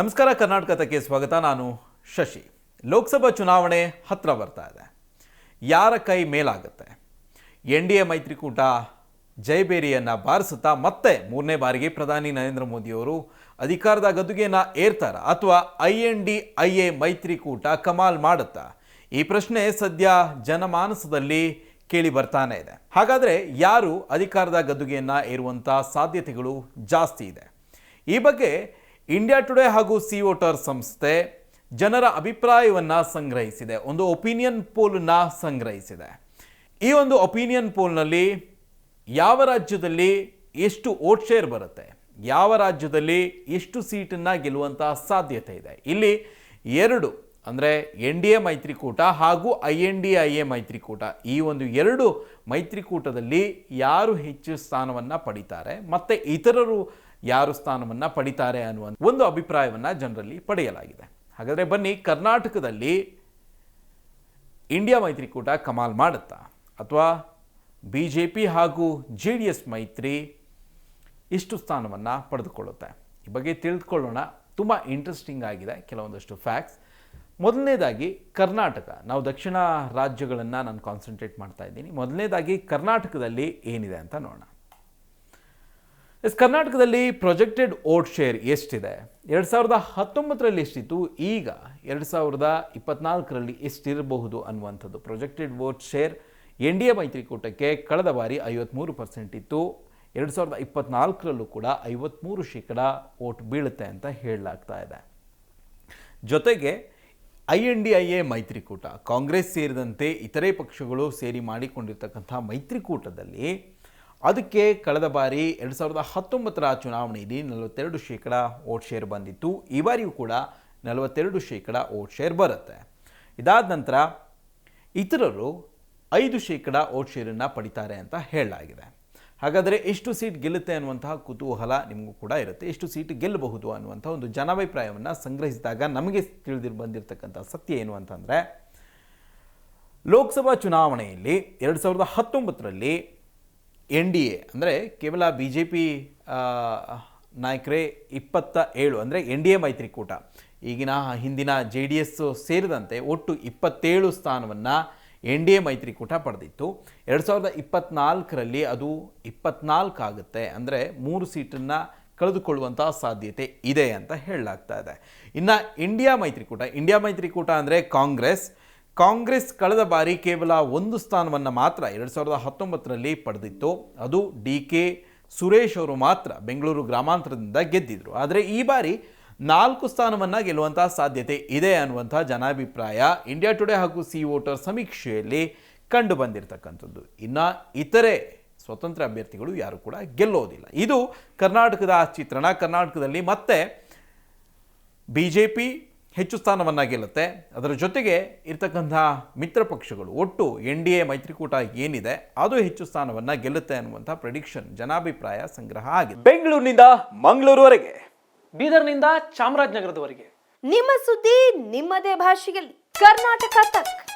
ನಮಸ್ಕಾರ, ಕರ್ನಾಟಕಕ್ಕೆ ಸ್ವಾಗತ. ನಾನು ಶಶಿ. ಲೋಕಸಭಾ ಚುನಾವಣೆ ಹತ್ರ ಬರ್ತಾ ಇದೆ. ಯಾರ ಕೈ ಮೇಲಾಗುತ್ತೆ? ಎನ್ ಡಿ ಎ ಮೈತ್ರಿಕೂಟ ಜಯಬೇರಿಯನ್ನು ಬಾರಿಸುತ್ತಾ ಮತ್ತೆ ಮೂರನೇ ಬಾರಿಗೆ ಪ್ರಧಾನಿ ನರೇಂದ್ರ ಮೋದಿಯವರು ಅಧಿಕಾರದ ಗದ್ದುಗೆಯನ್ನು ಏರ್ತಾರ ಅಥವಾ I N D I A ಮೈತ್ರಿಕೂಟ ಕಮಾಲ್ ಮಾಡುತ್ತಾ? ಈ ಪ್ರಶ್ನೆ ಸದ್ಯ ಜನಮಾನಸದಲ್ಲಿ ಕೇಳಿ ಬರ್ತಾನೆ ಇದೆ. ಹಾಗಾದರೆ ಯಾರು ಅಧಿಕಾರದ ಗದ್ದುಗೆಯನ್ನು ಏರುವಂಥ ಸಾಧ್ಯತೆಗಳು ಜಾಸ್ತಿ ಇದೆ? ಈ ಬಗ್ಗೆ ಇಂಡಿಯಾ ಟುಡೇ ಹಾಗೂ ಸಿ ವೋಟರ್ ಸಂಸ್ಥೆ ಜನರ ಅಭಿಪ್ರಾಯವನ್ನು ಸಂಗ್ರಹಿಸಿದೆ. ಒಂದು ಒಪಿನಿಯನ್ ಪೋಲನ್ನ ಸಂಗ್ರಹಿಸಿದೆ. ಈ ಒಂದು ಒಪಿನಿಯನ್ ಪೋಲ್ನಲ್ಲಿ ಯಾವ ರಾಜ್ಯದಲ್ಲಿ ಎಷ್ಟು ಓಟ್ ಶೇರ್ ಬರುತ್ತೆ? ಯಾವ ರಾಜ್ಯದಲ್ಲಿ ಎಷ್ಟು ಸೀಟನ್ನು ಗೆಲ್ಲುವಂಥ ಸಾಧ್ಯತೆ ಇದೆ? ಇಲ್ಲಿ ಎರಡು ಅಂದರೆ ಎನ್ ಡಿ ಎ ಮೈತ್ರಿಕೂಟ ಹಾಗೂ I N D I A ಮೈತ್ರಿಕೂಟ. ಈ ಒಂದು ಎರಡು ಮೈತ್ರಿಕೂಟದಲ್ಲಿ ಯಾರು ಹೆಚ್ಚು ಸ್ಥಾನವನ್ನು ಪಡಿತಾರೆ? ಮತ್ತು ಇತರರು ಯಾರು ಸ್ಥಾನವನ್ನು ಪಡಿತಾರೆ ಅನ್ನುವ ಒಂದು ಅಭಿಪ್ರಾಯವನ್ನು ಜನರಲ್ಲಿ ಪಡೆಯಲಾಗಿದೆ. ಹಾಗಾದರೆ ಬನ್ನಿ, ಕರ್ನಾಟಕದಲ್ಲಿ ಇಂಡಿಯಾ ಮೈತ್ರಿಕೂಟ ಕಮಾಲ್ ಮಾಡುತ್ತಾ? ಅಥವಾ ಬಿ ಜೆ ಪಿ ಹಾಗೂ ಜೆ ಡಿ ಎಸ್ ಮೈತ್ರಿ ಇಷ್ಟು ಸ್ಥಾನವನ್ನು ಪಡೆದುಕೊಳ್ಳುತ್ತೆ? ಈ ಬಗ್ಗೆ ತಿಳಿದುಕೊಳ್ಳೋಣ. ತುಂಬ ಇಂಟ್ರೆಸ್ಟಿಂಗ್ ಆಗಿದೆ ಕೆಲವೊಂದಷ್ಟು ಫ್ಯಾಕ್ಟ್ಸ್ ಮೊದಲನೇದಾಗಿ ಕರ್ನಾಟಕ. ನಾವು ದಕ್ಷಿಣ ರಾಜ್ಯಗಳನ್ನು ನಾನು ಕಾನ್ಸಂಟ್ರೇಟ್ ಮಾಡ್ತಾ ಇದ್ದೀನಿ. ಮೊದಲನೇದಾಗಿ ಕರ್ನಾಟಕದಲ್ಲಿ ಏನಿದೆ ಅಂತ ನೋಡೋಣ. ಎಸ್, ಕರ್ನಾಟಕದಲ್ಲಿ ಪ್ರೊಜೆಕ್ಟೆಡ್ ಓಟ್ ಶೇರ್ ಎಷ್ಟಿದೆ? ಎರಡು ಸಾವಿರದ ಹತ್ತೊಂಬತ್ತರಲ್ಲಿ ಎಷ್ಟಿತ್ತು? ಈಗ ಎರಡು ಸಾವಿರದ ಇಪ್ಪತ್ನಾಲ್ಕರಲ್ಲಿ ಎಷ್ಟಿರಬಹುದು ಅನ್ನುವಂಥದ್ದು. Projected vote share N D A ಮೈತ್ರಿಕೂಟಕ್ಕೆ ಕಳೆದ ಬಾರಿ ಐವತ್ತ್ಮೂರು ಪರ್ಸೆಂಟ್ ಇತ್ತು. ಎರಡು ಸಾವಿರದ ಇಪ್ಪತ್ನಾಲ್ಕರಲ್ಲೂ ಕೂಡ ಐವತ್ತ್ಮೂರು ಶೇಕಡ ಓಟ್ ಬೀಳುತ್ತೆ ಅಂತ ಹೇಳಲಾಗ್ತಾ ಇದೆ. ಜೊತೆಗೆ I N D I A ಮೈತ್ರಿಕೂಟ, ಕಾಂಗ್ರೆಸ್ ಸೇರಿದಂತೆ ಇತರೆ ಪಕ್ಷಗಳು ಸೇರಿ ಮಾಡಿಕೊಂಡಿರ್ತಕ್ಕಂಥ ಮೈತ್ರಿಕೂಟದಲ್ಲಿ ಅದಕ್ಕೆ ಕಳೆದ ಬಾರಿ ಎರಡು ಸಾವಿರದ ಹತ್ತೊಂಬತ್ತರ ಚುನಾವಣೆಯಲ್ಲಿ ನಲವತ್ತೆರಡು ಶೇಕಡ ಓಟ್ ಶೇರ್ ಬಂದಿತ್ತು. ಈ ಬಾರಿಯೂ ಕೂಡ ನಲವತ್ತೆರಡು ಶೇಕಡ ಓಟ್ ಶೇರ್ ಬರುತ್ತೆ. ಇದಾದ ನಂತರ ಇತರರು ಐದು ಶೇಕಡ ಓಟ್ ಶೇರನ್ನು ಪಡಿತಾರೆ ಅಂತ ಹೇಳಲಾಗಿದೆ. ಹಾಗಾದರೆ ಎಷ್ಟು ಸೀಟ್ ಗೆಲ್ಲುತ್ತೆ ಅನ್ನುವಂತಹ ಕುತೂಹಲ ನಿಮಗೂ ಕೂಡ ಇರುತ್ತೆ. ಎಷ್ಟು ಸೀಟ್ ಗೆಲ್ಲಬಹುದು ಅನ್ನುವಂಥ ಒಂದು ಜನಾಭಿಪ್ರಾಯವನ್ನು ಸಂಗ್ರಹಿಸಿದಾಗ ನಮಗೆ ತಿಳಿದಿ ಬಂದಿರತಕ್ಕಂಥ ಸತ್ಯ ಏನು ಅಂತಂದರೆ, ಲೋಕಸಭಾ ಚುನಾವಣೆಯಲ್ಲಿ ಎರಡು ಸಾವಿರದ ಹತ್ತೊಂಬತ್ತರಲ್ಲಿ ಎನ್ ಡಿ ಎ ಅಂದರೆ ಕೇವಲ ಬಿ ಜೆ ಪಿ ನಾಯಕರೇ ಇಪ್ಪತ್ತ ಏಳು, ಅಂದರೆ ಎನ್ ಡಿ ಎ ಮೈತ್ರಿಕೂಟ. ಈಗಿನ ಹಿಂದಿನ ಜೆ ಡಿ ಎಸ್ ಸೇರಿದಂತೆ ಒಟ್ಟು ಇಪ್ಪತ್ತೇಳು ಸ್ಥಾನವನ್ನು ಎನ್ ಡಿ ಎ ಮೈತ್ರಿಕೂಟ ಪಡೆದಿತ್ತು. ಎರಡು ಸಾವಿರದ ಇಪ್ಪತ್ನಾಲ್ಕರಲ್ಲಿ ಅದು ಇಪ್ಪತ್ನಾಲ್ಕು ಆಗುತ್ತೆ, ಅಂದರೆ ಮೂರು ಸೀಟನ್ನು ಕಳೆದುಕೊಳ್ಳುವಂಥ ಸಾಧ್ಯತೆ ಇದೆ ಅಂತ ಹೇಳಲಾಗ್ತಾ ಇದೆ. ಇನ್ನು ಇಂಡಿಯಾ ಮೈತ್ರಿಕೂಟ ಇಂಡಿಯಾ ಮೈತ್ರಿಕೂಟ ಅಂದರೆ ಕಾಂಗ್ರೆಸ್ ಕಾಂಗ್ರೆಸ್ ಕಳೆದ ಬಾರಿ ಕೇವಲ ಒಂದು ಸ್ಥಾನವನ್ನು ಮಾತ್ರ ಎರಡು ಸಾವಿರದ ಹತ್ತೊಂಬತ್ತರಲ್ಲಿ ಪಡೆದಿತ್ತು. ಅದು ಡಿ ಕೆ ಸುರೇಶ್ ಅವರು ಮಾತ್ರ ಬೆಂಗಳೂರು ಗ್ರಾಮಾಂತರದಿಂದ ಗೆದ್ದಿದ್ರು. ಆದರೆ ಈ ಬಾರಿ ನಾಲ್ಕು ಸ್ಥಾನವನ್ನು ಗೆಲ್ಲುವಂಥ ಸಾಧ್ಯತೆ ಇದೆ ಅನ್ನುವಂಥ ಜನಾಭಿಪ್ರಾಯ ಇಂಡಿಯಾ ಟುಡೇ ಹಾಗೂ ಸಿ ವೋಟರ್ ಸಮೀಕ್ಷೆಯಲ್ಲಿ ಕಂಡು ಬಂದಿರತಕ್ಕಂಥದ್ದು. ಇನ್ನು ಇತರೆ ಸ್ವತಂತ್ರ ಅಭ್ಯರ್ಥಿಗಳು ಯಾರು ಕೂಡ ಗೆಲ್ಲೋದಿಲ್ಲ. ಇದು ಕರ್ನಾಟಕದ ಚಿತ್ರಣ. ಕರ್ನಾಟಕದಲ್ಲಿ ಮತ್ತೆ ಬಿ ಜೆ ಪಿ ಹೆಚ್ಚು ಸ್ಥಾನವನ್ನು ಗೆಲ್ಲುತ್ತೆ ಅದರ ಜೊತೆಗೆ ಇರ್ತಕ್ಕಂಥ ಮಿತ್ರ ಪಕ್ಷಗಳು ಒಟ್ಟು ಎನ್ ಡಿ ಎ ಮೈತ್ರಿಕೂಟ ಏನಿದೆ ಅದು ಹೆಚ್ಚು ಸ್ಥಾನವನ್ನು ಗೆಲ್ಲುತ್ತೆ ಅನ್ನುವಂಥ ಪ್ರೆಡಿಕ್ಷನ್ ಜನಾಭಿಪ್ರಾಯ ಸಂಗ್ರಹ ಆಗಿದೆ. ಬೆಂಗಳೂರಿನಿಂದ ಮಂಗಳೂರುವರೆಗೆ. ಬೀದರ್ನಿಂದ ಚಾಮರಾಜನಗರದವರೆಗೆ. ನಿಮ್ಮ ಸುದ್ದಿ ನಿಮ್ಮದೇ ಭಾಷೆಯಲ್ಲಿ. ಕರ್ನಾಟಕ ತಕ್.